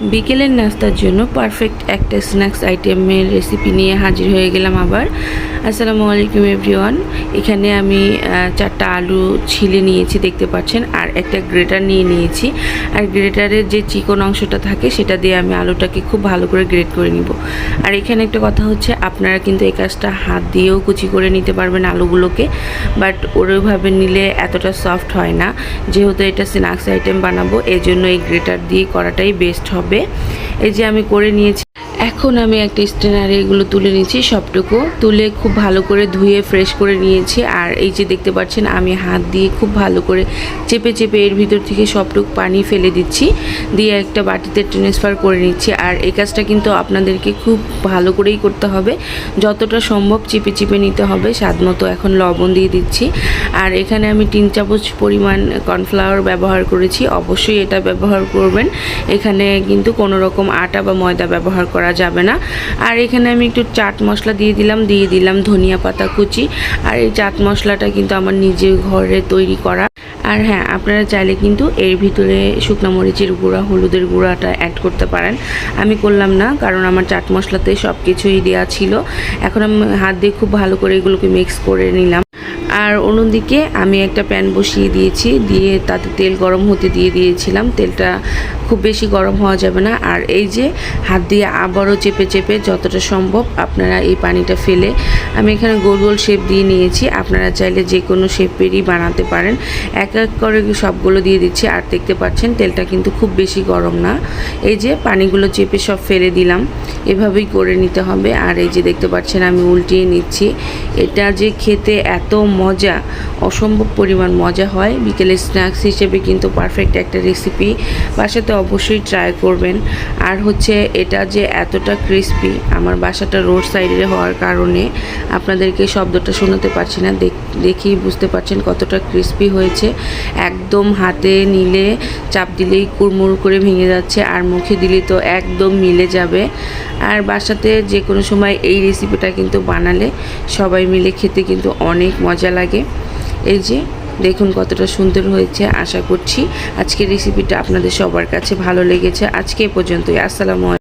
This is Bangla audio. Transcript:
বিকেলের নাস্তার জন্য পারফেক্ট একটা স্ন্যাক্স আইটেমের রেসিপি নিয়ে হাজির হয়ে গেলাম আবার। আসসালামু আলাইকুম এভরিওয়ান। এখানে আমি চারটা আলু ছিলে নিয়েছি, দেখতে পাচ্ছেন, আর একটা গ্রেটার নিয়ে নিয়েছি। আর গ্রেটারের যে চিকন অংশটা থাকে, সেটা দিয়ে আমি আলুটাকে খুব ভালো করে গ্রেট করে নিব। আর এখানে একটা কথা হচ্ছে, আপনারা কিন্তু এই কাজটা হাত দিয়েও কুচি করে নিতে পারবেন আলুগুলোকে, বাট ওরভাবে নিলে এতটা সফট হয় না। যেহেতু এটা স্ন্যাক্স আইটেম বানাবো এই জন্য এই গ্রেটার দিয়ে করাটাই বেস্ট হবে। এই যে আমি করে নিয়েছি এখন আমি একটা স্টেনারে এগুলো তুলে নিয়েছি, সবটুকু। তুলে খুব ভালো করে ধুয়ে ফ্রেশ করে নিয়েছি। আর এই যে দেখতে পাচ্ছেন, আমি হাত দিয়ে খুব ভালো করে চেপে চেপে এর ভিতর থেকে সবটুকু পানি ফেলে দিচ্ছি। দিয়ে একটা বাটিতে ট্রান্সফার করে নিচ্ছি। আর এই কাজটা কিন্তু আপনাদেরকে খুব ভালো করেই করতে হবে। যতটা সম্ভব চিপে চিপে নিতে হবে। স্বাদ মতো এখন লবণ দিয়ে দিচ্ছি। আর এখানে আমি তিন চামচ পরিমাণ কর্নফ্লাওয়ার ব্যবহার করেছি। অবশ্যই এটা ব্যবহার করবেন। এখানে কিন্তু কোনো রকম আটা বা ময়দা ব্যবহার করা যাবে না। আর এখানে আমি একটু চাট মশলা দিয়ে দিলাম দিয়ে দিলাম ধনিয়া পাতা কুচি। আর এই চাট মশলাটা কিন্তু আমার নিজের ঘরে তৈরি করা। আর হ্যাঁ আপনারা চাইলে কিন্তু এর ভিতরে শুকনো মরিচের গুঁড়া, হলুদের গুঁড়াটা অ্যাড করতে পারেন। আমি করলাম না, কারণ আমার চাট মশলাতে সব কিছুই দেওয়া ছিল। এখন আমি হাত দিয়ে খুব ভালো করে এগুলোকে মিক্স করে নিলাম। আর অন্যদিকে আমি একটা প্যান বসিয়ে দিয়েছি, দিয়ে তাতে তেল গরম হতে দিয়ে দিয়েছিলাম। তেলটা খুব বেশি গরম হওয়া যাবে না। আর এই যে হাত দিয়ে আবারও চেপে চেপে যতটা সম্ভব আপনারা এই পানিটা ফেলে, আমি এখানে গোল গোল শেপ দিয়ে নিয়েছি। আপনারা চাইলে যে কোনো শেপেরই বানাতে পারেন। এক এক করে সবগুলো দিয়ে দিচ্ছি। আর দেখতে পাচ্ছেন, তেলটা কিন্তু খুব বেশি গরম না। এই যে পানিগুলো চেপে সব ফেলে দিলাম। এভাবেই করে নিতে হবে। আর এই যে দেখতে পাচ্ছেন, আমি উল্টিয়ে নিচ্ছি। এটা যে খেতে এত মজা, অসম্ভব পরিমাণ মজা হয়। বিকেলের স্ন্যাক্স হিসেবে কিন্তু পারফেক্ট একটা রেসিপি বাসাতে অবশ্যই ট্রাই করবেন। আর হচ্ছে এটা যে এতটা ক্রিস্পি আমার বাসাটা রোড সাইডে হওয়ার কারণে আপনাদেরকে শব্দটা শোনাতে পারছি না। দেখ- দেখেই বুঝতে পারছেন কতটা ক্রিস্পি হয়েছে। একদম হাতে নিলে চাপ দিলেই কুড়মুড় করে ভেঙে যাচ্ছে আর মুখে দিলে তো একদম মিলে যাবে। আর বাসাতে যে কোনো সময় এই রেসিপিটা কিন্তু বানালে সবাই মিলে খেতে কিন্তু অনেক মজা লাগে। এই যে, দেখুন কতটা সুন্দর হয়েছে, আশা করছি। আজকের রেসিপিটা আপনাদের সবার কাছে ভালো লেগেছে। আজকে পর্যন্তই। আসসালামু